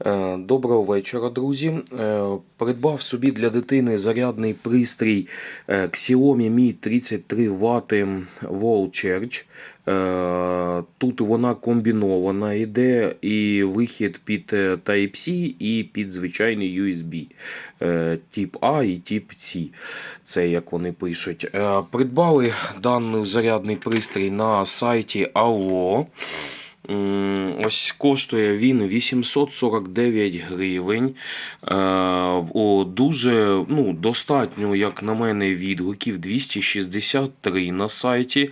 Е, Доброго вечора, друзі. Е, Придбав собі для дитини зарядний пристрій е, Xiaomi Mi 33 Вт Wall Charge. Тут вона комбінована йде і вихід під Type-C і під звичайний USB. Тип А і тип C. Це як вони пишуть. Придбали даний зарядний пристрій на сайті Allo. Ось коштує він 849 гривень. Е, о, дуже ну, достатньо, як на мене, відгуків 263 на сайті.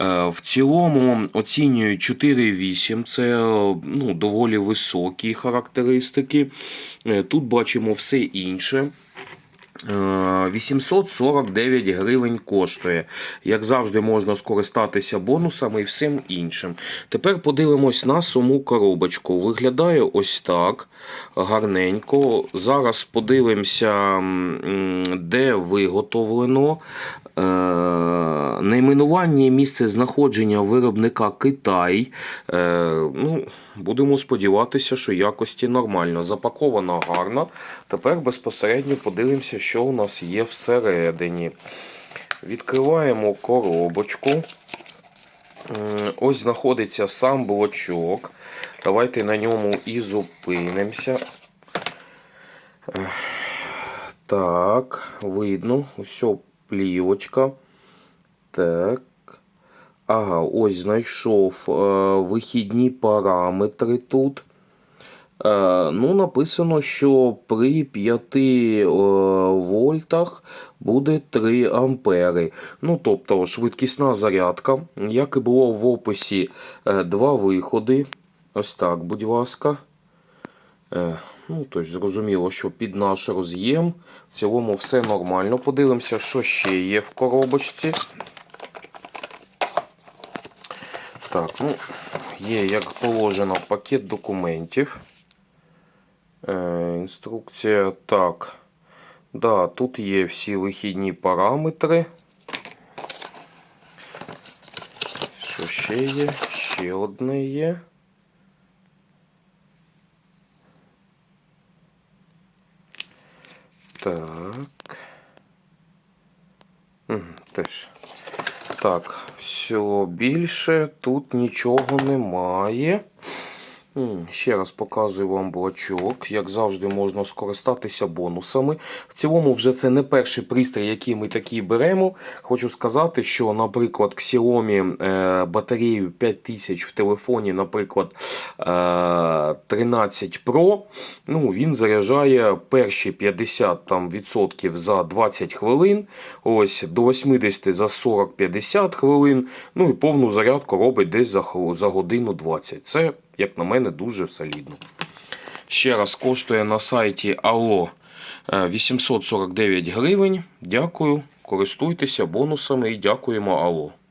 Е, в цілому оцінюю 4,8. Це ну, доволі високі характеристики. Е, тут бачимо все інше. Е, 849 гривень коштує. Як завжди, можна скористатися бонусами і всім іншим. Тепер подивимось на саму коробочку. Виглядає ось так гарненько. Зараз подивимося, де виготовлено. Е, Найменування місце знаходження виробника Китай. Е, ну, будемо сподіватися, що якості нормально. Запаковано гарно. Тепер безпосередньо подивимося, що у нас є всередині. Відкриваємо коробочку. Ось знаходиться сам блочок. Давайте на ньому і зупинимося. Так, видно, ось плівочка. Так. Ага, ось знайшов е, вихідні параметри тут. Е, ну, написано, що при 5 е, вольтах буде 3 ампери. Ну, тобто, швидкісна зарядка. Як і було в описі, два виходи. Ось так, будь ласка. Е, ну, тобто, зрозуміло, що під наш роз'єм. В цілому все нормально. Подивимося, що ще є в коробочці. Так, ну, є, як положено, пакет документів. Е, інструкція. Так. Да, тут є всі вихідні параметри. Що ще є? Ще одне є. Так. Теж. Так, все більше тут нічого немає. Ще раз показую вам блочок. Як завжди, можна скористатися бонусами. В цілому, вже це не перший пристрій, який ми такий беремо. Хочу сказати, що, наприклад, Xiaomi е, батарею 5000 в телефоні, наприклад, е, 13 Pro, ну, він заряджає перші 50 там, відсотків за 20 хвилин, ось до 80 за 40-50 хвилин. Ну і повну зарядку робить десь за, за годину 20. Це, як на мене, дуже солідно. Ще раз коштує на сайті е, 849 гривень. Дякую, користуйтеся бонусами і дякуємо Allo.